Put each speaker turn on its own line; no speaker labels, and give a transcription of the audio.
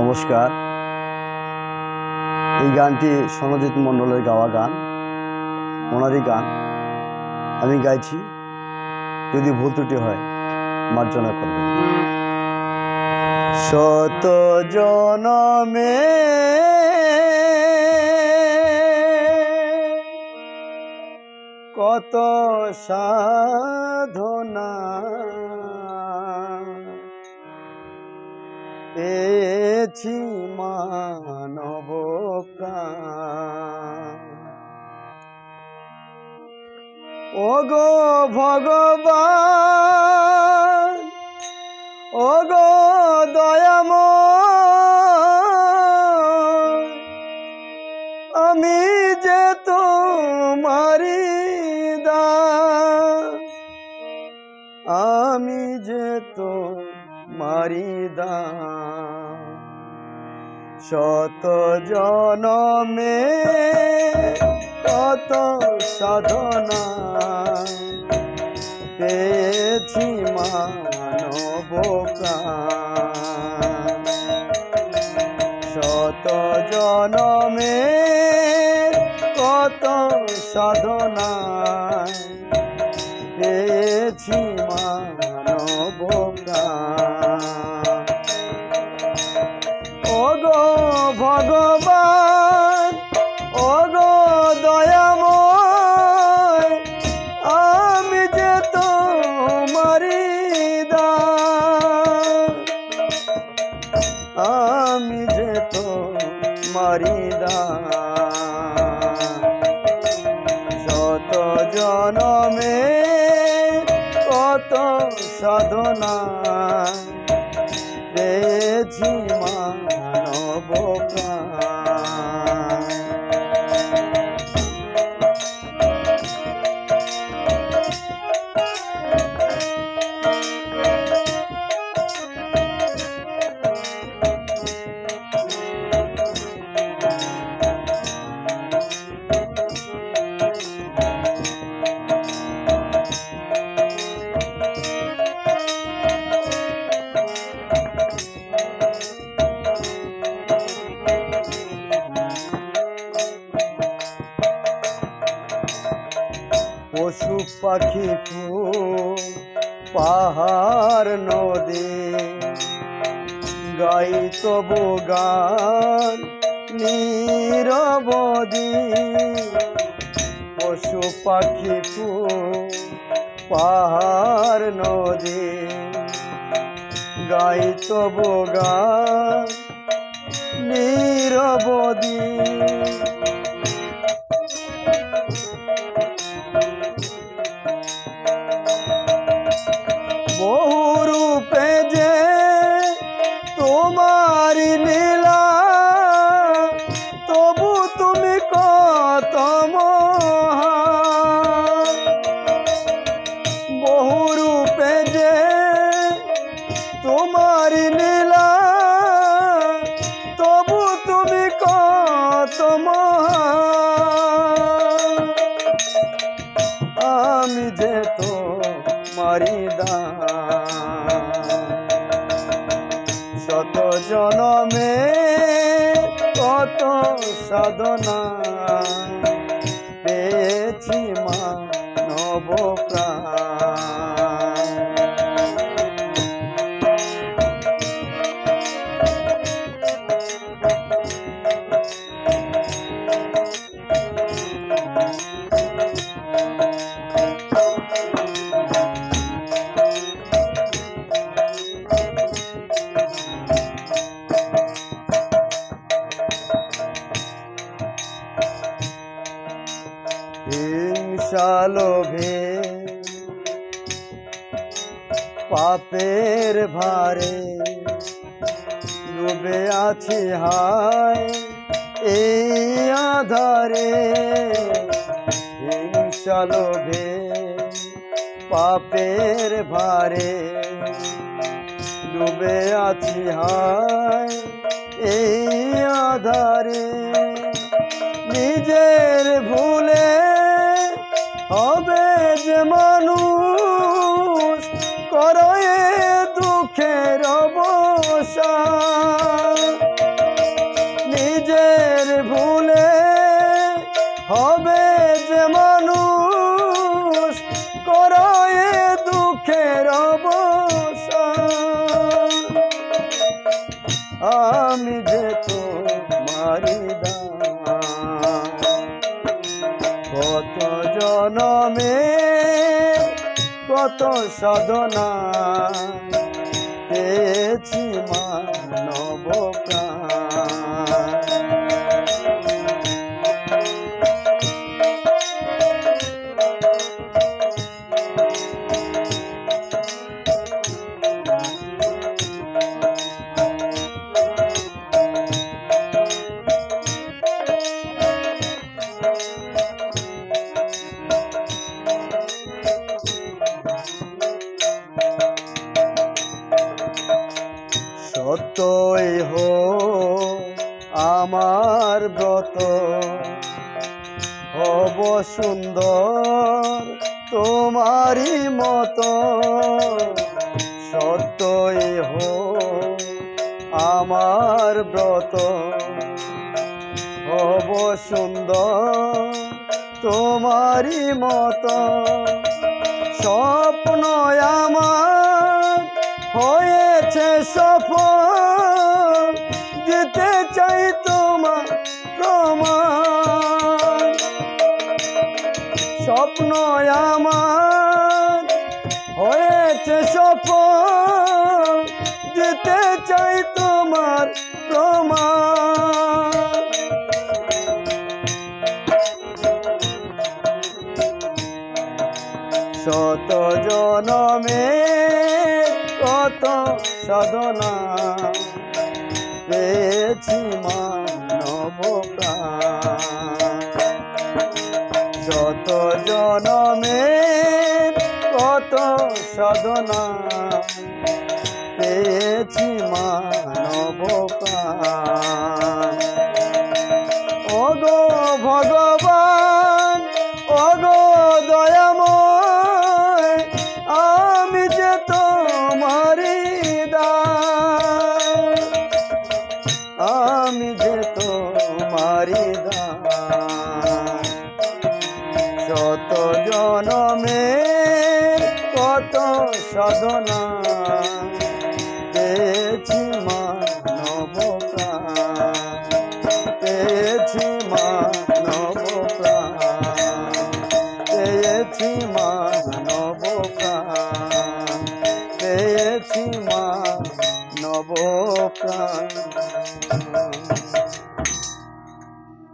নমস্কার। এই গানটি সনজিৎ মণ্ডলের গাওয়া গান, ওনারই গান। আমি গাইছি, যদি ভুল ত্রুটি হয়, মার্জনা করবেন। শত জনমে কত সাধনা পেয়েছি মানব ওগো গো ভগবান ও গো দয়াম মারিদা শত জনমে কত সাধনা পেয়েছি মানব। শত জনমে কত সাধনা গো ভগবান, ও গো দয়াময়, আমি যে তোমারি আমি যে তোমারি শত জনমে, কত সাধনা পেয়েছি মানব প্রাণ। পশু পাখি ফুল, পাহাড়, নদী। গাই তবু গান নিরবদি পশু পাখি ফুল, পাহাড়, নদী। গাই তবু গান নিরবদি লীলা তবু তুমি কত মহান। বহু রূপে যে তোমার তবু তুমি। আমি যে তো শত জনমে কত সাধনা পেয়েছি মানব প্রাণ হিংসা লোভে পাপের ভারে ডুবে আছি হায় এই আধারে। হিংসা লোভে পাপের ভারে ডুবে আছি হায় এই আধারে। নিজের ভুলে মানুষ করয়ে দুঃখের অবসা নিজের ভুলে হবে যে মানুষ করয়ে দুঃখের অবসা আমি যে কত সাধনা পেয়েছি মানব প্রাণ। আমার ব্রত। হব সুন্দর তোমারই মতো। সত্যই হো আমার ব্রত। হব সুন্দর তোমারই মতো। স্বপ্ন আমার হয়েছে সফল। প্রমাণ। স্বপ্ন আমার হয়েছে সফল দিতে চাই তোমার প্রমাণ। শত জনমে কত সাধনা পেয়েছি মানব শত জনমে কত সাধনা পেয়েছি মানব ও ওগো ভগবান! শত জনমে কত সাধনা।